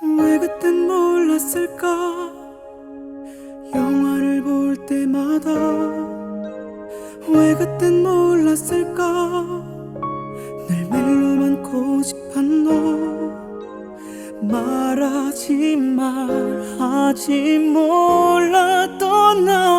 왜 그땐 몰랐을까? 영화를 볼 때마다 왜 그땐 몰랐을까? 늘 멜로만 고집한 너 말하지 말하지 몰랐던 나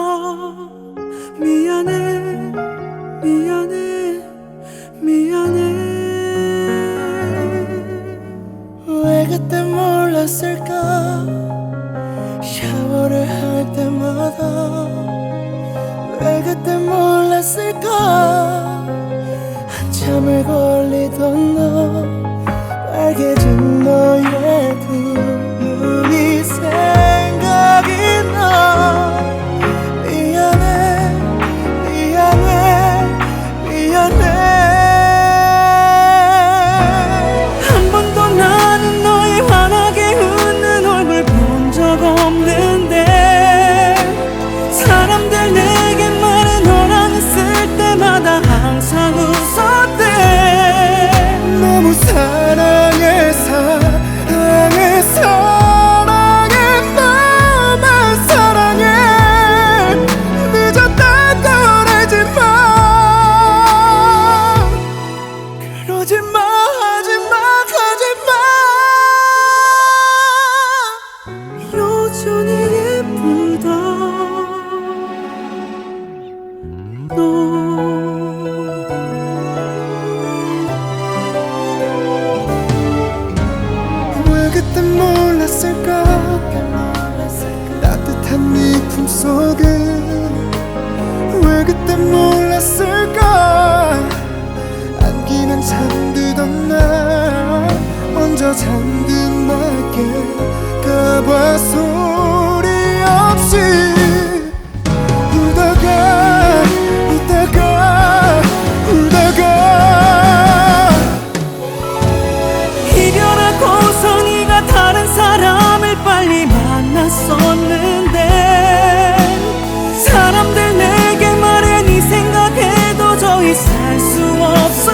그때 몰랐을까? 샤워를 할 때마다 왜 그때 몰랐을까? 한참을 걸리던 너 빨개진 너의 눈 왜 그때 몰랐을까? 따뜻한 네 품속에. 왜 그때 몰랐을까?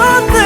yandı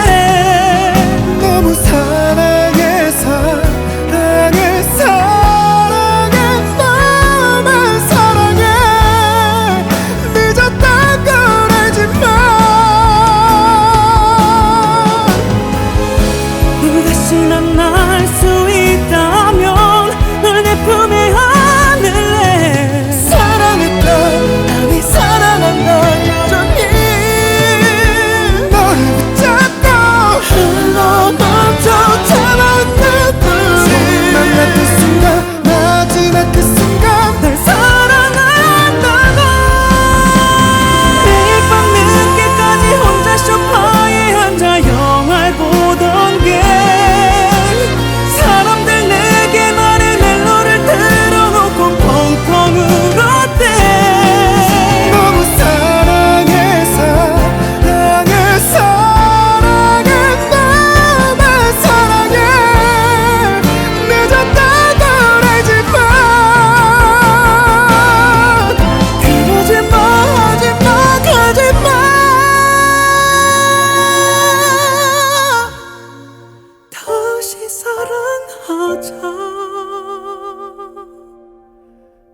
다시 사랑하자.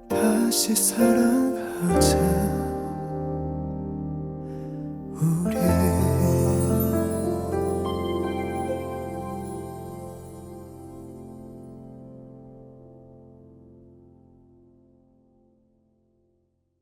다시 사랑하자.